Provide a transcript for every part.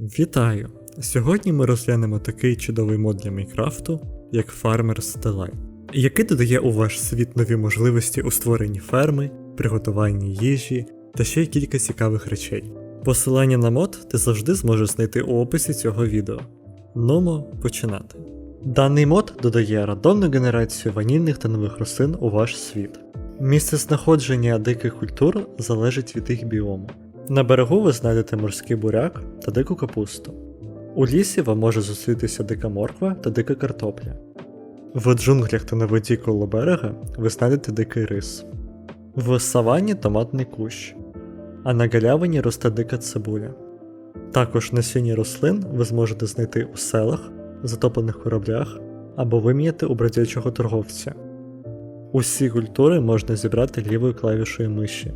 Вітаю! Сьогодні ми розглянемо такий чудовий мод для Майнкрафту, як Farmer's Delight, який додає у ваш світ нові можливості у створенні ферми, приготуванні їжі та ще й кілька цікавих речей. Посилання на мод ти завжди зможеш знайти у описі цього відео. Нумо починати. Даний мод додає рандомну генерацію ванільних та нових рослин у ваш світ. Місце знаходження диких культур залежить від їх біому. На берегу ви знайдете морський буряк та дику капусту. У лісі вам може зустрітися дика морква та дика картопля. В джунглях та на воді коло берега ви знайдете дикий рис. В саванні томатний кущ, а на галявині росте дика цибуля. Також насіння рослин ви зможете знайти у селах, затоплених кораблях або виміняти у бродячого торговця. Усі культури можна зібрати лівою клавішою миші.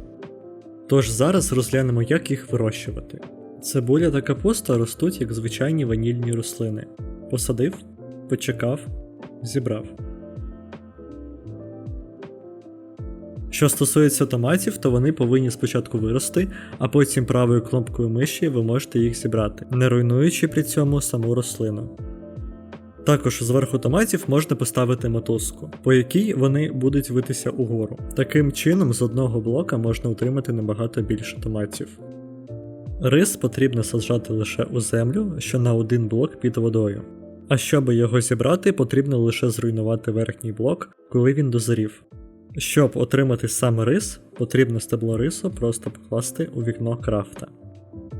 Тож зараз розглянемо, як їх вирощувати. Цибуля та капуста ростуть як звичайні ванільні рослини. Посадив, почекав, зібрав. Що стосується томатів, то вони повинні спочатку вирости, а потім правою кнопкою миші ви можете їх зібрати, не руйнуючи при цьому саму рослину. Також зверху томатів можна поставити мотузку, по якій вони будуть витися угору. Таким чином, з одного блока можна отримати набагато більше томатів. Рис потрібно саджати лише у землю, що на один блок під водою. А щоб його зібрати, потрібно лише зруйнувати верхній блок, коли він дозрів. Щоб отримати саме рис, потрібно стебло рису просто покласти у вікно крафта.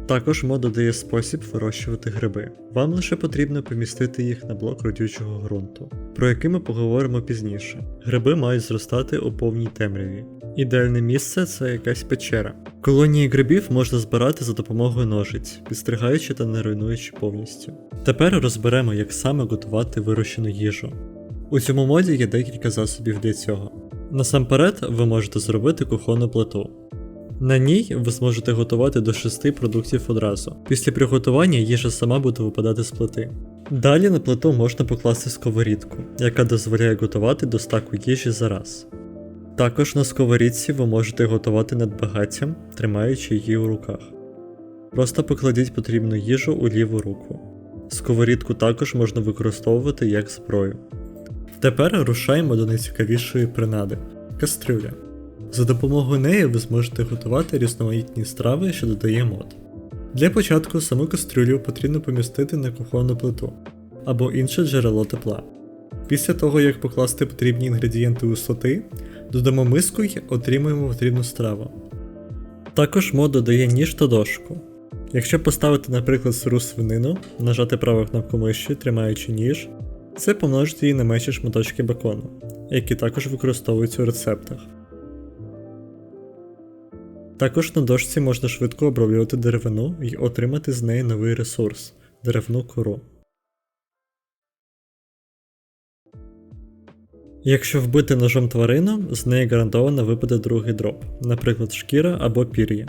Також мод додає спосіб вирощувати гриби. Вам лише потрібно помістити їх на блок родючого ґрунту, про який ми поговоримо пізніше. Гриби мають зростати у повній темряві. Ідеальне місце це якась печера. Колонії грибів можна збирати за допомогою ножиць, підстригаючи та не руйнуючи повністю. Тепер розберемо, як саме готувати вирощену їжу. У цьому моді є декілька засобів для цього. Насамперед, ви можете зробити кухонну плиту. На ній ви зможете готувати до 6 продуктів одразу. Після приготування їжа сама буде випадати з плити. Далі на плиту можна покласти сковорідку, яка дозволяє готувати до стаку їжі за раз. Також на сковорідці ви можете готувати над багаттям, тримаючи її у руках. Просто покладіть потрібну їжу у ліву руку. Сковорідку також можна використовувати як зброю. Тепер рушаємо до найцікавішої принади кастрюля. За допомогою неї ви зможете готувати різноманітні страви, що додає мод. Для початку саму кастрюлю потрібно помістити на кухонну плиту або інше джерело тепла. Після того, як покласти потрібні інгредієнти у слоти, додамо миску й отримуємо потрібну страву. Також мод додає ніж та дошку. Якщо поставити, наприклад, сиру свинину, нажати праву кнопку миші, тримаючи ніж, це помножить її на менші шматочки бекону, які також використовуються у рецептах. Також на дошці можна швидко оброблювати деревину і отримати з неї новий ресурс деревну кору. Якщо вбити ножом тварину, з неї гарантовано випаде другий дроп, наприклад, шкіра або пір'я.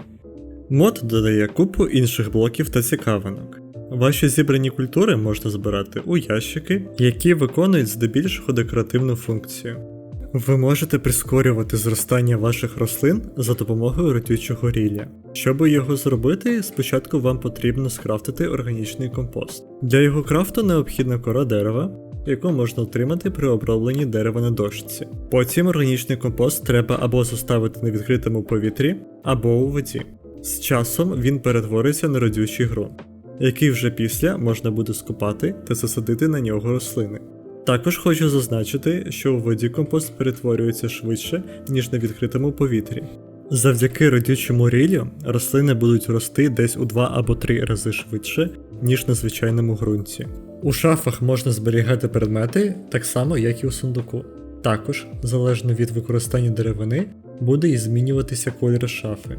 Мод додає купу інших блоків та цікавинок. Ваші зібрані культури можна збирати у ящики, які виконують здебільшого декоративну функцію. Ви можете прискорювати зростання ваших рослин за допомогою родючого рілля. Щоб його зробити, спочатку вам потрібно скрафтити органічний компост. Для його крафту необхідна кора дерева, яку можна отримати при обробленні дерева на дошці. Потім органічний компост треба або заставити на відкритому повітрі, або у воді. З часом він перетвориться на родючий ґрунт, який вже після можна буде скупати та засадити на нього рослини. Також хочу зазначити, що у воді компост перетворюється швидше, ніж на відкритому повітрі. Завдяки родючому ріллю рослини будуть рости десь у 2 або 3 рази швидше, ніж на звичайному ґрунті. У шафах можна зберігати предмети так само, як і у сундуку. Також, залежно від використання деревини, буде і змінюватися колір шафи.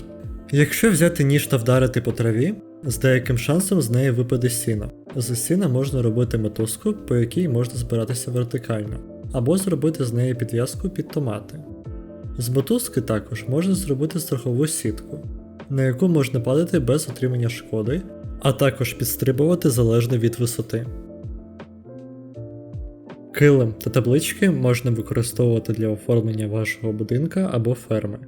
Якщо взяти ніж та вдарити по траві, з деяким шансом з неї випаде сіно. З сіна можна робити мотузку, по якій можна збиратися вертикально, або зробити з неї підв'язку під томати. З мотузки також можна зробити страхову сітку, на яку можна падати без отримання шкоди, а також підстрибувати залежно від висоти. Килим та таблички можна використовувати для оформлення вашого будинка або ферми.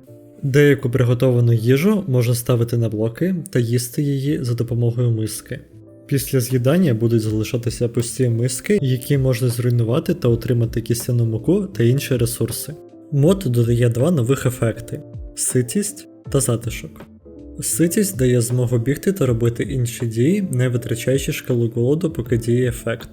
Деяку приготовану їжу можна ставити на блоки та їсти її за допомогою миски. Після з'їдання будуть залишатися пусті миски, які можна зруйнувати та отримати кістяну муку та інші ресурси. Мод додає два нових ефекти: ситість та затишок. Ситість дає змогу бігти та робити інші дії, не витрачаючи шкалу голоду, поки діє ефект.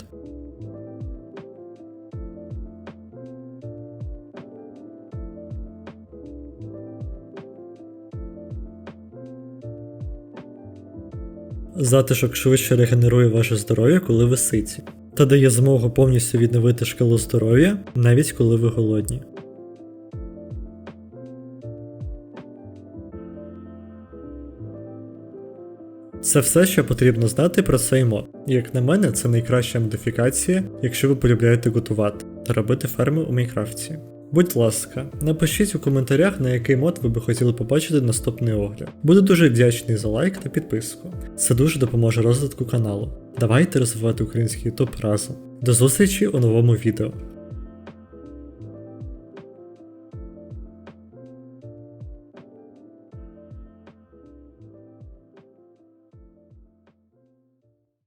Затишок швидше регенерує ваше здоров'я, коли ви ситі, та дає змогу повністю відновити шкалу здоров'я, навіть коли ви голодні. Це все, що потрібно знати про цей мод. Як на мене, це найкраща модифікація, якщо ви полюбляєте готувати та робити ферми у Майнкрафті. Будь ласка, напишіть у коментарях, на який мод ви би хотіли побачити наступний огляд. Буду дуже вдячний за лайк та підписку. Це дуже допоможе розвитку каналу. Давайте розвивати український ютуб разом. До зустрічі у новому відео.